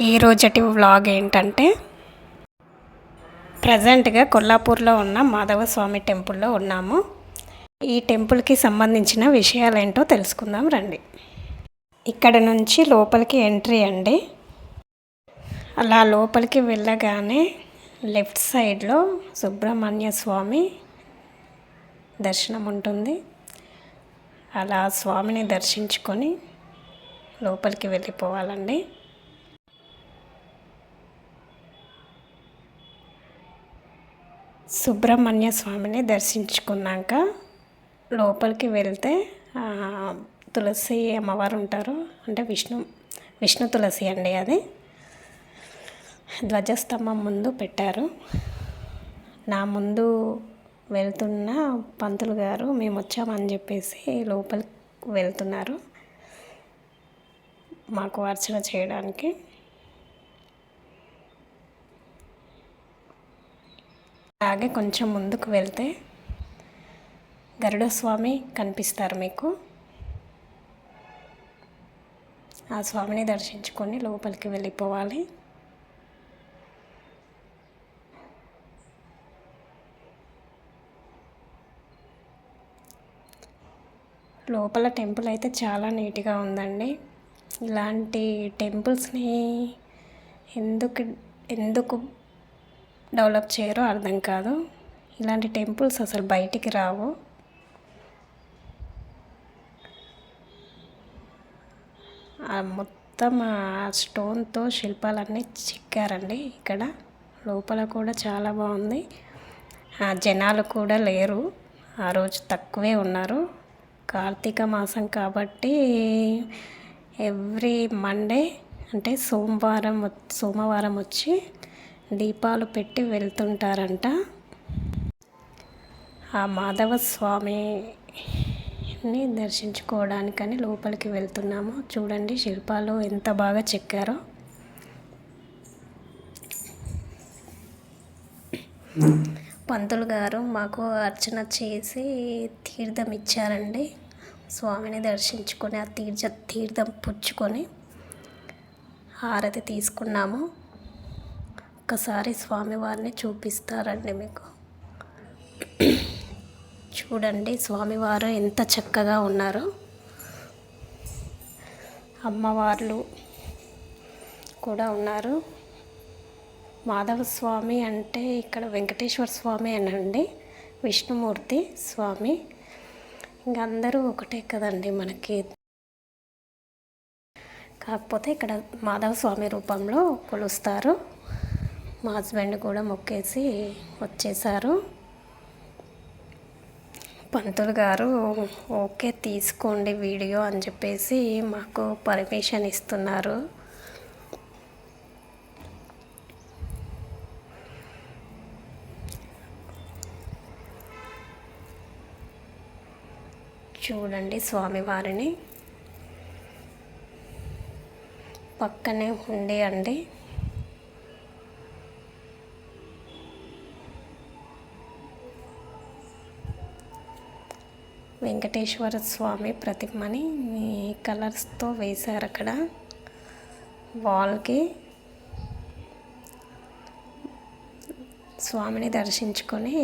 ఈ రోజటి వ్లాగ్ ఏంటంటే ప్రజెంట్గా కొల్లాపూర్లో ఉన్న మాధవస్వామి టెంపుల్లో ఉన్నాము. ఈ టెంపుల్కి సంబంధించిన విషయాలు ఏంటో తెలుసుకుందాం రండి. ఇక్కడ నుంచి లోపలికి ఎంట్రీ అండి. అలా లోపలికి వెళ్ళగానే లెఫ్ట్ సైడ్లో సుబ్రహ్మణ్య స్వామి దర్శనం ఉంటుంది. అలా స్వామిని దర్శించుకొని లోపలికి వెళ్ళిపోవాలండి. సుబ్రహ్మణ్య స్వామిని దర్శించుకున్నాక లోపలికి వెళ్తే తులసి అమ్మవారు ఉంటారు. అంటే విష్ణు విష్ణు తులసి అండి అది. ధ్వజస్తంభం ముందు పెట్టారు. నా ముందు వెళ్తున్న పంతులు గారు మేము వచ్చామని చెప్పేసి లోపలికి వెళ్తున్నారు. మాకు అర్చన చేయడానికి. అలాగే కొంచెం ముందుకు వెళ్తే గరుడస్వామి కనిపిస్తారు మీకు. ఆ స్వామిని దర్శించుకొని లోపలికి వెళ్ళిపోవాలి. లోపల టెంపుల్ అయితే చాలా నీట్గా ఉందండి. ఇలాంటి టెంపుల్స్ని ఎందుకు ఎందుకు డెవలప్ చేయరో అర్థం కాదు. ఇలాంటి టెంపుల్స్ అసలు బయటికి రావు. మొత్తం ఆ స్టోన్తో శిల్పాలన్నీ చెక్కారండి ఇక్కడ. లోపల కూడా చాలా బాగుంది. ఆ జనాలు కూడా లేరు. ఆ రోజు తక్కువే ఉన్నారు. కార్తీక మాసం కాబట్టి ఎవ్రీ మండే అంటే సోమవారం సోమవారం వచ్చి దీపాలు పెట్టి వెళ్తుంటారంట. ఆ మాధవ స్వామిని దర్శించుకోవడానికని లోపలికి వెళ్తున్నాము. చూడండి శిల్పాలు ఎంత బాగా చెక్కారో. పంతులు గారు మాకు అర్చన చేసి తీర్థం ఇచ్చారండి. స్వామిని దర్శించుకొని ఆ తీర్థ తీర్థం పుచ్చుకొని హారతి తీసుకున్నాము. ఒకసారి స్వామివారిని చూపిస్తారండి మీకు. చూడండి స్వామివారు ఎంత చక్కగా ఉన్నారో. అమ్మవార్లు కూడా ఉన్నారు. మాధవ స్వామి అంటే ఇక్కడ వెంకటేశ్వర స్వామి అనండి. విష్ణుమూర్తి స్వామి. ఇంక అందరూ ఒకటే కదండి మనకి. కాకపోతే ఇక్కడ మాధవ స్వామి రూపంలో కొలుస్తారు. మా హస్బెండ్ కూడా మొక్కేసి వచ్చేసారు. పంతులు గారు ఓకే తీసుకోండి వీడియో అని చెప్పేసి మాకు పర్మిషన్ ఇస్తున్నారు. చూడండి స్వామివారిని. పక్కనే ఉండే అండి. వెంకటేశ్వర స్వామి ప్రతిమని కలర్స్తో వేశారు అక్కడ. వాల్కి స్వామిని దర్శించుకొని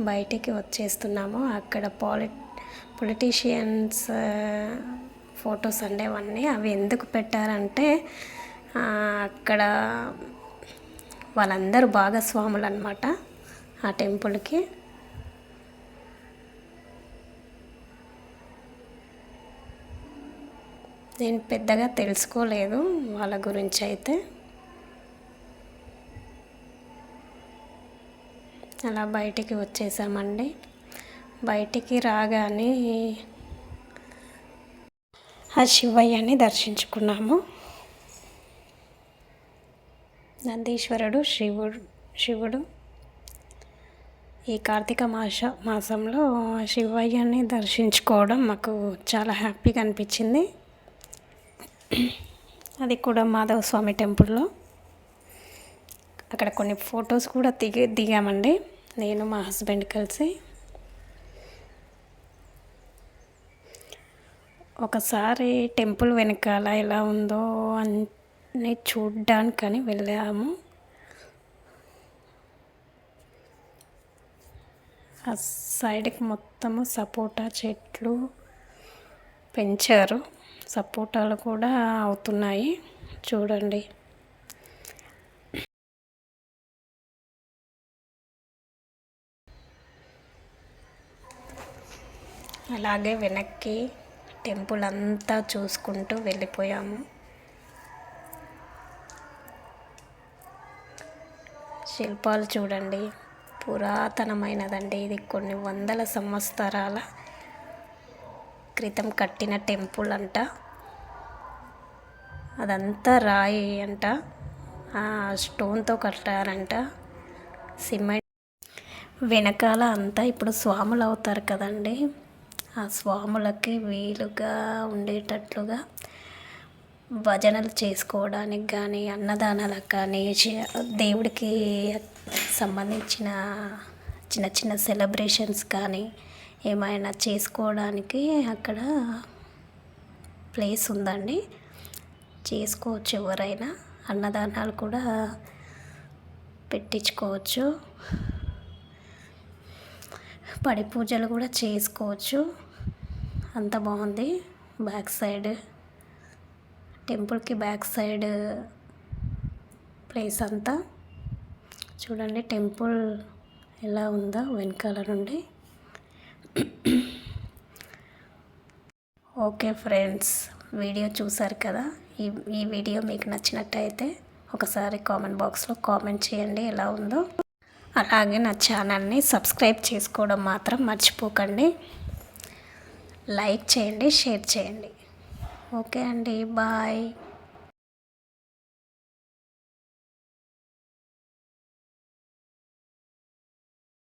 బయటికి వచ్చేస్తున్నాము. అక్కడ పాలి పొలిటీషియన్స్ ఫొటోస్ ఉండేవన్నీ అవి ఎందుకు పెట్టారంటే అక్కడ వాళ్ళందరూ భాగస్వాములు అనమాట ఆ టెంపుల్కి. నేను పెద్దగా తెలుసుకోలేదు వాళ్ళ గురించి అయితే. అలా బయటికి వచ్చేసామండి. బయటికి రాగానే ఆ శివయ్యని దర్శించుకున్నాము. నందీశ్వరుడు శివుడు శివుడు ఈ కార్తీక మాస మాసంలో శివయ్యని దర్శించుకోవడం మాకు చాలా హ్యాపీగా అనిపించింది. అది కూడా మాధవ స్వామి టెంపుల్లో. అక్కడ కొన్ని ఫొటోస్ కూడా దిగి దిగామండి. నేను మా హస్బెండ్ కలిసి. ఒకసారి టెంపుల్ వెనకాల ఎలా ఉందో అని చూడ్డానికని వెళ్ళాము. ఆ సైడ్కి మొత్తము సపోటా చెట్లు పెంచారు. సపోటాలు కూడా అవుతున్నాయి. చూడండి. అలాగే వెనక్కి టెంపుల్ అంతా చూసుకుంటూ వెళ్ళిపోయాము. శిల్పాలు చూడండి. పురాతనమైనదండి. ఇది కొన్ని వందల సంవత్సరాల క్రితం కట్టిన టెంపుల్ అంట. అదంతా రాయి అంట. స్టోన్తో కట్టారంట. సిమెంట్. వెనకాల అంతా ఇప్పుడు స్వాములు అవుతారు కదండి. ఆ స్వాములకి వీలుగా ఉండేటట్లుగా భజనలు చేసుకోవడానికి కానీ అన్నదానాలకు కానీ దేవుడికి సంబంధించిన చిన్న చిన్న సెలబ్రేషన్స్ కానీ ఏమైనా చేసుకోవడానికి అక్కడ ప్లేస్ ఉందండి. చేసుకోవచ్చు ఎవరైనా. అన్నదానాలు కూడా పెట్టించుకోవచ్చు. పడి పూజలు కూడా చేసుకోవచ్చు. అంత బాగుంది. బ్యాక్ సైడ్ టెంపుల్కి బ్యాక్ సైడ్ ప్లేస్ అంతా. చూడండి టెంపుల్ ఎలా ఉందో వెనకాల నుండి. ఓకే ఫ్రెండ్స్ వీడియో చూసారు కదా? ఈ ఈ వీడియో మీకు నచ్చినట్టయితే ఒకసారి కామెంట్ బాక్స్లో కామెంట్ చేయండి ఎలా ఉందో. అలాగే నా ఛానల్ని సబ్స్క్రైబ్ చేసుకోవడం మాత్రం మర్చిపోకండి. లైక్ చేయండి షేర్ చేయండి. ఓకే అండి బాయ్.